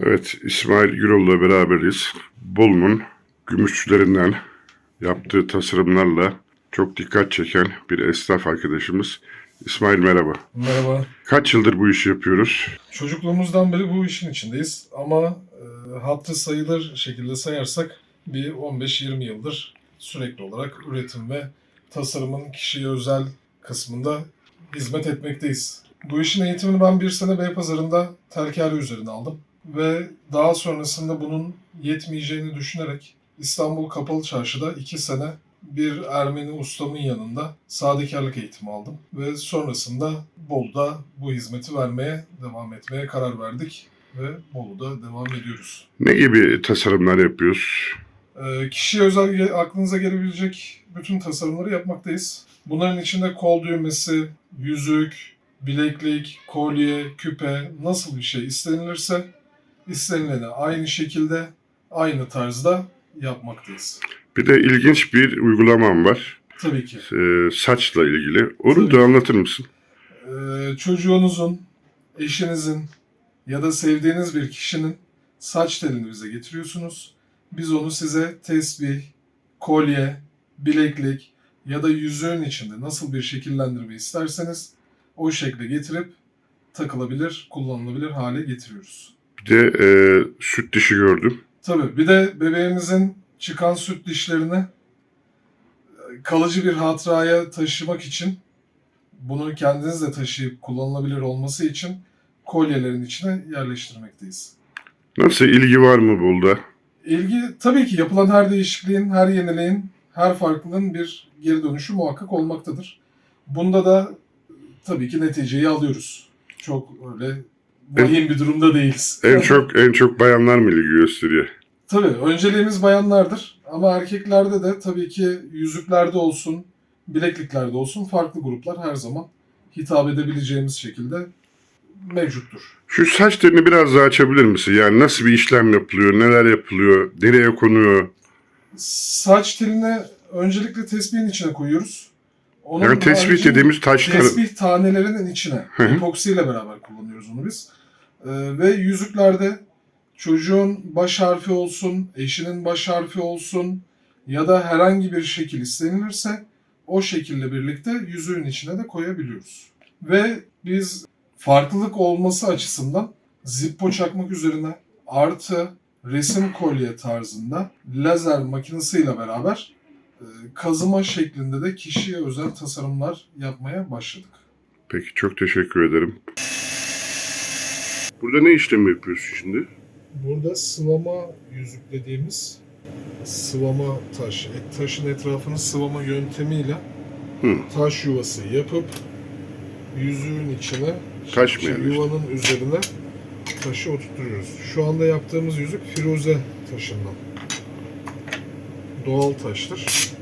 Evet, İsmail Güroğlu'la beraberiz. Bolu'nun gümüşçülerinden yaptığı tasarımlarla çok dikkat çeken bir esnaf arkadaşımız. İsmail merhaba. Merhaba. Kaç yıldır bu işi yapıyoruz? Çocukluğumuzdan beri bu işin içindeyiz ama e, hattı sayılır şekilde sayarsak bir 15-20 yıldır sürekli olarak üretim ve tasarımın kişiye özel kısmında hizmet etmekteyiz. Bu işin eğitimini ben bir sene Beypazarı'nda telkari üzerine aldım ve daha sonrasında bunun yetmeyeceğini düşünerek İstanbul Kapalı Çarşı'da iki sene bir Ermeni ustamın yanında sadekarlık eğitimi aldım ve sonrasında Bolu'da bu hizmeti vermeye devam etmeye karar verdik ve Bolu'da devam ediyoruz. Ne gibi tasarımlar yapıyoruz? Ee, kişiye özel aklınıza gelebilecek bütün tasarımları yapmaktayız. Bunların içinde kol düğmesi, yüzük, bileklik, kolye, küpe nasıl bir şey istenilirse istenileni aynı şekilde aynı tarzda yapmaktayız. Bir de ilginç bir uygulamam var. Tabii ki. Ee, saçla ilgili. Onu Tabii. da anlatır mısın? Ee, çocuğunuzun, eşinizin ya da sevdiğiniz bir kişinin saç telini bize getiriyorsunuz. Biz onu size tesbih, kolye, bileklik ya da yüzüğün içinde nasıl bir şekillendirme isterseniz o şekle getirip takılabilir, kullanılabilir hale getiriyoruz. Bir de e, süt dişi gördüm. Tabii bir de bebeğimizin çıkan süt dişlerini e, kalıcı bir hatıraya taşımak için bunu kendiniz de taşıyıp kullanılabilir olması için kolyelerin içine yerleştirmekteyiz. Nasıl ilgi var mı Bolu'da? İlgi tabii ki yapılan her değişikliğin, her yeniliğin, her farklılığın bir geri dönüşü muhakkak olmaktadır. Bunda da e, tabii ki neticeyi alıyoruz. Çok öyle vahim bir durumda değiliz. En çok en çok bayanlar mı ilgi gösteriyor? Tabii önceliğimiz bayanlardır ama erkeklerde de tabii ki yüzüklerde olsun, bilekliklerde olsun farklı gruplar her zaman hitap edebileceğimiz şekilde mevcuttur. Şu saç telini biraz daha açabilir misin? Yani nasıl bir işlem yapılıyor, neler yapılıyor, nereye konuyor? Saç telini öncelikle tesbihin içine koyuyoruz. Onun Yani tespih haricinde dediğimiz taşlar. tesbih tanelerinin içine Hı hı. epoksiyle beraber kullanıyoruz onu biz. Ee, ve yüzüklerde çocuğun baş harfi olsun, eşinin baş harfi olsun ya da herhangi bir şekil istenilirse o şekille birlikte yüzüğün içine de koyabiliyoruz. Ve biz farklılık olması açısından zippo çakmak üzerine artı resim kolye tarzında lazer makinesiyle beraber e, kazıma şeklinde de kişiye özel tasarımlar yapmaya başladık. Peki çok teşekkür ederim. Burada ne işlemi yapıyorsun şimdi? Burada sıvama yüzük dediğimiz sıvama taş, et taşın etrafını sıvama yöntemiyle Hı. taş yuvası yapıp yüzüğün içine mı şey, yuvanın üzerine taşı oturtuyoruz. Şu anda yaptığımız yüzük firuze taşından. Doğal taştır.